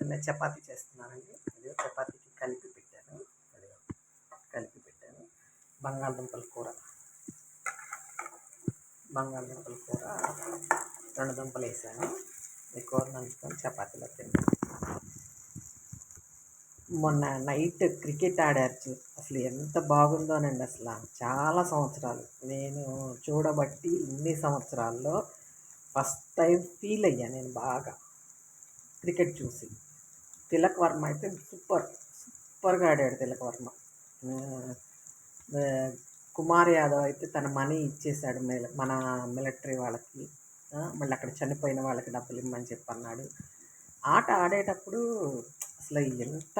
పొద్దున్నే చపాతీ చేస్తున్నానండి. అదే చపాతీకి కలిపి పెట్టాను. అదే కలిపి పెట్టాను. బంగాళదుంపల కూర. బంగాళదుంపల కూర రెండు దుంపలు వేసాను. ఈ కూర నంచుకొని చపాతీలో తిన్నాను. మొన్న నైట్ క్రికెట్ ఆడారు అసలు ఎంత బాగుందోనండి అసలు. చాలా సంవత్సరాలు. నేను చూడబట్టి ఇన్ని సంవత్సరాల్లో ఫస్ట్ టైం ఫీల్ అయ్యా నేను బాగా. క్రికెట్ చూసి. తిలక్ వర్మ అయితే సూపర్ సూపర్గా ఆడాడు తిలక్ వర్మ కుమార్ యాదవ్ అయితే తన మనీ ఇచ్చేసాడు మిల మన మిలిటరీ వాళ్ళకి. మళ్ళీ అక్కడ చనిపోయిన వాళ్ళకి డబ్బులు ఇమ్మని చెప్పి అన్నాడు. ఆట ఆడేటప్పుడు అసలు ఎంత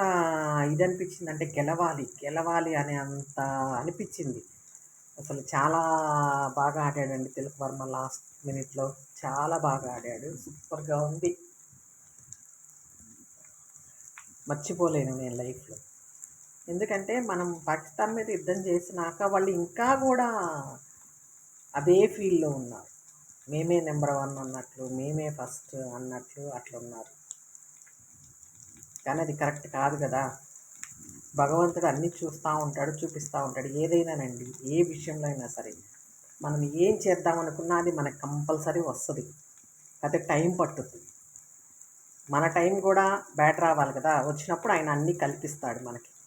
ఇది అనిపించింది అంటే గెలవాలి గెలవాలి అనే అంత అనిపించింది. అసలు చాలా బాగా ఆడాడండి తిలక్ వర్మ లాస్ట్ మినిట్లో చాలా బాగా ఆడాడు సూపర్గా ఉంది. మర్చిపోలేను నేను లైఫ్లో. ఎందుకంటే మనం పాకిస్తాన్ మీద యుద్ధం చేసినాక వాళ్ళు ఇంకా కూడా అదే ఫీల్డ్లో ఉన్నారు. మేమే నెంబర్ వన్ అన్నట్లు మేమే ఫస్ట్ అన్నట్లు అట్లున్నారు కానీ అది కరెక్ట్ కాదు కదా. భగవంతుడు అన్నీ చూస్తూ ఉంటాడు చూపిస్తూ ఉంటాడు ఏదైనానండి ఏ విషయంలో అయినా సరే. మనం ఏం చేద్దాం అనుకున్నా అది మనకు కంపల్సరీ వస్తుంది. అయితే టైం పట్టుతుంది మన టైం కూడా బ్యాట్ రావాలి కదా? వచ్చినప్పుడు ఆయన అన్నీ కల్పిస్తాడు మనకి.